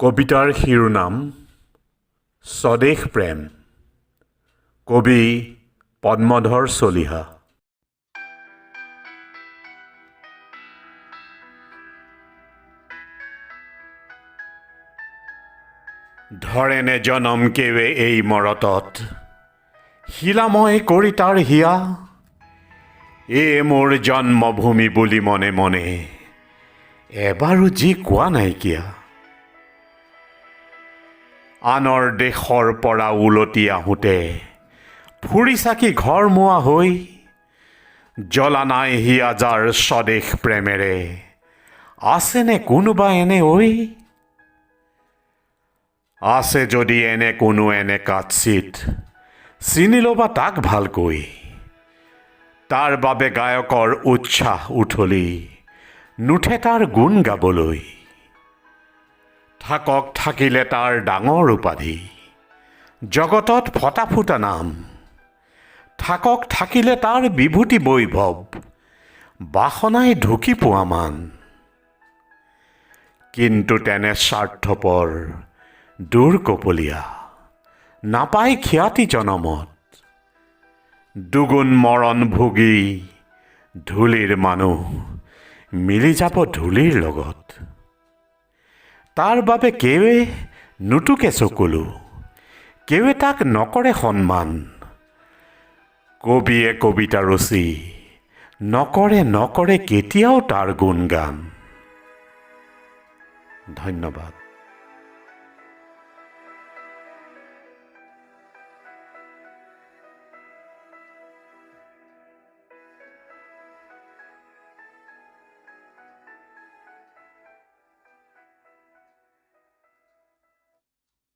কবিতাৰ শিৰোনাম স্বদেশ প্ৰেম। কবি পদ্মধৰ চলিহা। ধৰেনে জনম কেৱে এই মৰতত? শিলাময় কৰি তাৰ হিয়া। এ মোৰ জন্মভূমি বুলি মনে মনে। এবাৰো যি কোৱা নাইকিয়া। আনৰ দেশৰ পৰা উলটি আহোঁতে ফুৰি চাকি ঘৰ মোৱা হৈ? জ্বলা নাই যাৰ স্বদেশ প্ৰেমেৰে আছেনে কোনোবা এনে ঐ? আছে যদি এনে কোনো এনে কাৎচিত চিনি ল'বা তাক ভালকৈ। তাৰ বাবে গায়কৰ উৎসাহ উঠলি নুঠে তাৰ গুণ গাবলৈ। থাকক থাকিলে তাৰ ডাঙৰ উপাধি। জগতত ফটা ফুটা নাম। থাকক থাকিলে তাৰ বিভূতি বৈভৱ। বাসনাই ঢুকি পোৱা মান। কিন্তু তেনে স্বাৰ্থপৰ, দূৰ কপলীয়া নাপায় খ্যাতি জনমত। দুগুণ মৰণ ভুগি ধূলিৰ মানুহ, মিলি যাব ধূলিৰ লগত। তাৰ বাবে কেৱে নুটুকে চকুলো, কেৱে তাক নকৰে সন্মান। কবিয়ে কবিতা ৰচি, নকৰে নকৰে কেতিয়াও তাৰ গুণগান। ধন্যবাদ।